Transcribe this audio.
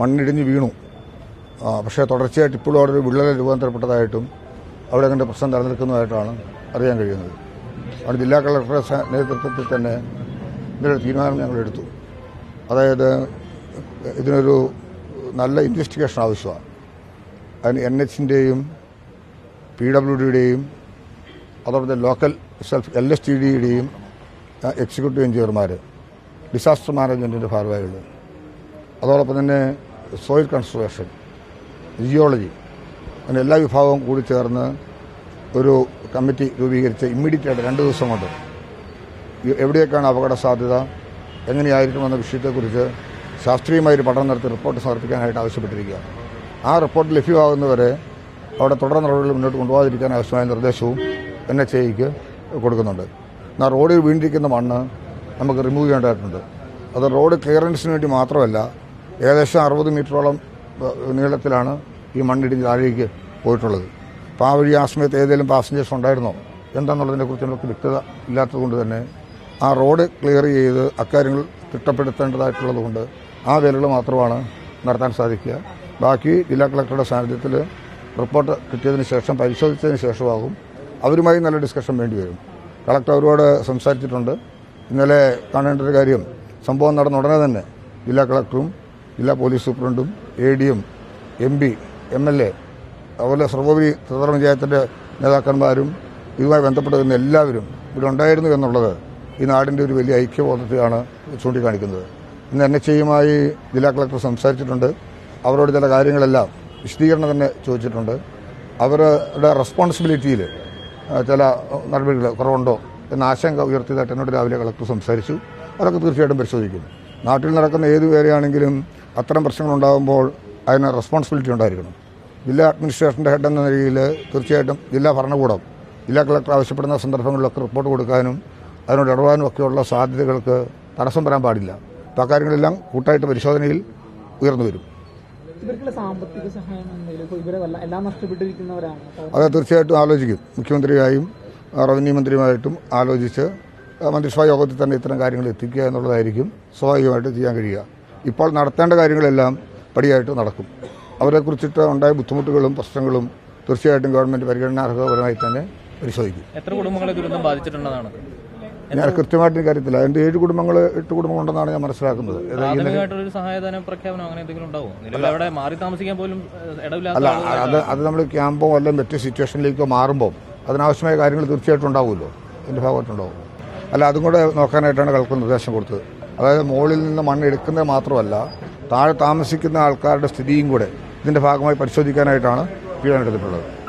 മണ്ണിടിഞ്ഞ് വീണു. പക്ഷേ തുടർച്ചയായിട്ട് ഇപ്പോഴും അവിടെ ഒരു വിള്ളൽ രൂപാന്തരപ്പെട്ടതായിട്ടും അവിടെ അങ്ങനെ പ്രശ്നം നിലനിൽക്കുന്നതായിട്ടാണ് അറിയാൻ കഴിയുന്നത്. അവിടെ ജില്ലാ കളക്ടറുടെ നേതൃത്വത്തിൽ തന്നെ ഇതിനൊരു തീരുമാനം ഞങ്ങൾ എടുത്തു. അതായത് ഇതിനൊരു നല്ല ഇൻവെസ്റ്റിഗേഷൻ ആവശ്യമാണ്. അതിന് എൻ എച്ചിന്റെയും പി ഡബ്ല്യു ഡിയുടെയും അതോടൊപ്പം local self L S T ഡിയുടെയും executive എഞ്ചിനീയർമാർ ഡിസാസ്റ്റർ മാനേജ്മെന്റിന്റെ ഭാഗമായുള്ളൂ അതോടൊപ്പം തന്നെ സോയിൽ കൺസർവേഷൻ ജിയോളജി അങ്ങനെ എല്ലാ വിഭാഗവും കൂടി ചേർന്ന് ഒരു കമ്മിറ്റി രൂപീകരിച്ച് ഇമ്മീഡിയറ്റ് ആയിട്ട് രണ്ട് ദിവസം കൊണ്ട് എവിടെയൊക്കെയാണ് അപകട സാധ്യത എങ്ങനെയായിരിക്കുമെന്ന വിഷയത്തെക്കുറിച്ച് ശാസ്ത്രീയമായ ഒരു പഠനം നടത്തി റിപ്പോർട്ട് സമർപ്പിക്കാനായിട്ട് ആവശ്യപ്പെട്ടിരിക്കുകയാണ്. ആ റിപ്പോർട്ട് ലഭ്യമാകുന്നവരെ അവിടെ തുടർ നടപടികൾ മുന്നോട്ട് കൊണ്ടുപോകാതിരിക്കാൻ ആവശ്യമായ നിർദ്ദേശവും എൻ എച്ച് ഐക്ക് കൊടുക്കുന്നുണ്ട്. എന്നാൽ റോഡിൽ വീണ്ടിരിക്കുന്ന മണ്ണ് നമുക്ക് റിമൂവ് ചെയ്യേണ്ടതായിട്ടുണ്ട്. അത് റോഡ് ക്ലിയറൻസിന് വേണ്ടി മാത്രമല്ല ഏകദേശം അറുപത് മീറ്ററോളം നീളത്തിലാണ് ഈ മണ്ണിടിഞ്ഞ് താഴേക്ക് പോയിട്ടുള്ളത്. അപ്പോൾ ആ വഴി ആ സമയത്ത് ഏതെങ്കിലും പാസഞ്ചേഴ്സ് ഉണ്ടായിരുന്നോ? എന്താണെന്നുള്ളതിനെക്കുറിച്ച് നമുക്ക് വ്യക്തത ഇല്ലാത്തതുകൊണ്ട് തന്നെ ആ റോഡ് ക്ലിയർ ചെയ്ത് അക്കാര്യങ്ങൾ തിട്ടപ്പെടുത്തേണ്ടതായിട്ടുള്ളത് കൊണ്ട് ആ വേലകൾ മാത്രമാണ് നടത്താൻ സാധിക്കുക. ബാക്കി ജില്ലാ കളക്ടറുടെ സാന്നിധ്യത്തിൽ റിപ്പോർട്ട് കിട്ടിയതിന് ശേഷം പരിശോധിച്ചതിന് ശേഷമാകും. അവരുമായി നല്ല ഡിസ്കഷൻ വേണ്ടി വരും. കളക്ടർ അവരോട് സംസാരിച്ചിട്ടുണ്ട്. ഇന്നലെ കാണേണ്ട ഒരു കാര്യം സംഭവം നടന്ന ഉടനെ തന്നെ ജില്ലാ കളക്ടറും ജില്ലാ പോലീസ് സൂപ്രണ്ടും എ ഡിയും M P M L A അതുപോലെ സർവോപരി ത്രിതല പഞ്ചായത്തിന്റെ നേതാക്കന്മാരും ഇതുമായി ബന്ധപ്പെട്ട് നിന്ന എല്ലാവരും ഇവിടെ ഉണ്ടായിരുന്നു എന്നുള്ളത് ഈ നാടിന്റെ ഒരു വലിയ ഐക്യബോധത്തെയാണ് ചൂണ്ടിക്കാണിക്കുന്നത്. ഇന്ന് എൻ എച്ച് ഐയുമായി ജില്ലാ കളക്ടർ സംസാരിച്ചിട്ടുണ്ട്. അവരോട് ചില കാര്യങ്ങളെല്ലാം വിശദീകരണം തന്നെ ചോദിച്ചിട്ടുണ്ട്. അവരുടെ റെസ്പോൺസിബിലിറ്റിയിൽ ചില നടപടികൾ കുറവുണ്ടോ എന്ന ആശങ്ക ഉയർത്തിയതായിട്ട് എന്നോട് രാവിലെ കളക്ടർ സംസാരിച്ചു. അതൊക്കെ തീർച്ചയായിട്ടും പരിശോധിക്കും. നാട്ടിൽ നടക്കുന്ന ഏതു പേരെയാണെങ്കിലും അത്തരം പ്രശ്നങ്ങളുണ്ടാകുമ്പോൾ അതിന് റെസ്പോൺസിബിലിറ്റി ഉണ്ടായിരിക്കണം. ജില്ലാ അഡ്മിനിസ്ട്രേഷന്റെ ഹെഡ് എന്ന നിലയിൽ തീർച്ചയായിട്ടും ജില്ലാ ഭരണകൂടം ജില്ലാ കളക്ടർ ആവശ്യപ്പെടുന്ന സന്ദർഭങ്ങളിലൊക്കെ റിപ്പോർട്ട് കൊടുക്കാനും അതിനോട് ഇടപെടാനും ഒക്കെയുള്ള സാധ്യതകൾക്ക് തടസ്സം വരാൻ പാടില്ല. അപ്പോൾ അക്കാര്യങ്ങളെല്ലാം കൂട്ടായിട്ട് പരിശോധനയിൽ ഉയർന്നു വരും. ഇവർക്കുള്ള സാമ്പത്തിക സഹായം എന്തെങ്കിലും ഇപ്പോൾ ഇവരെ എല്ലാം നഷ്ടപ്പെട്ടിരിക്കുന്നവരാണ്. അത് തീർച്ചയായിട്ടും ആലോചിക്കും. മുഖ്യമന്ത്രിയായും റവന്യൂ മന്ത്രിയുമായിട്ടും ആലോചിച്ച് മന്ത്രിസഭാ യോഗത്തിൽ തന്നെ ഇത്തരം കാര്യങ്ങൾ എത്തിക്കുക എന്നുള്ളതായിരിക്കും സ്വാഭാവികമായിട്ട് ചെയ്യാൻ കഴിയുക. ഇപ്പോൾ നടത്തേണ്ട കാര്യങ്ങളെല്ലാം പടിയായിട്ട് നടക്കും. അവരെക്കുറിച്ചിട്ട് ഉണ്ടായ ബുദ്ധിമുട്ടുകളും പ്രശ്നങ്ങളും തീർച്ചയായിട്ടും ഗവൺമെന്റ് പരിഗണനാർഹപരമായി തന്നെ പരിശോധിക്കും. എത്ര കുടുംബങ്ങളെ ദുരന്തം ബാധിച്ചിട്ടുണ്ടെന്നാണ്? ഞാൻ കൃത്യമായിട്ട് കാര്യത്തില്ല. എന്റെ ഏഴ് കുടുംബങ്ങൾ എട്ട് കുടുംബങ്ങളുണ്ടെന്നാണ് ഞാൻ മനസ്സിലാക്കുന്നത്. അല്ല അത് അത് നമ്മൾ ക്യാമ്പോ അല്ലെങ്കിൽ മറ്റ് സിറ്റുവേഷനിലേക്കോ മാറുമ്പോൾ അതിനാവശ്യമായ കാര്യങ്ങൾ തീർച്ചയായിട്ടും ഉണ്ടാവുമല്ലോ. എന്റെ ഭാഗമായിട്ടുണ്ടാവും. അല്ല അതും കൂടെ നോക്കാനായിട്ടാണ് കളക്ടർ നിർദ്ദേശം കൊടുത്തത്. അതായത് മുകളിൽ നിന്ന് മണ്ണ് എടുക്കുന്നത് മാത്രമല്ല താഴെ താമസിക്കുന്ന ആൾക്കാരുടെ സ്ഥിതിയും കൂടെ ഇതിന്റെ ഭാഗമായി പരിശോധിക്കാനായിട്ടാണ് തീരുമാനമെടുത്തിട്ടുള്ളത്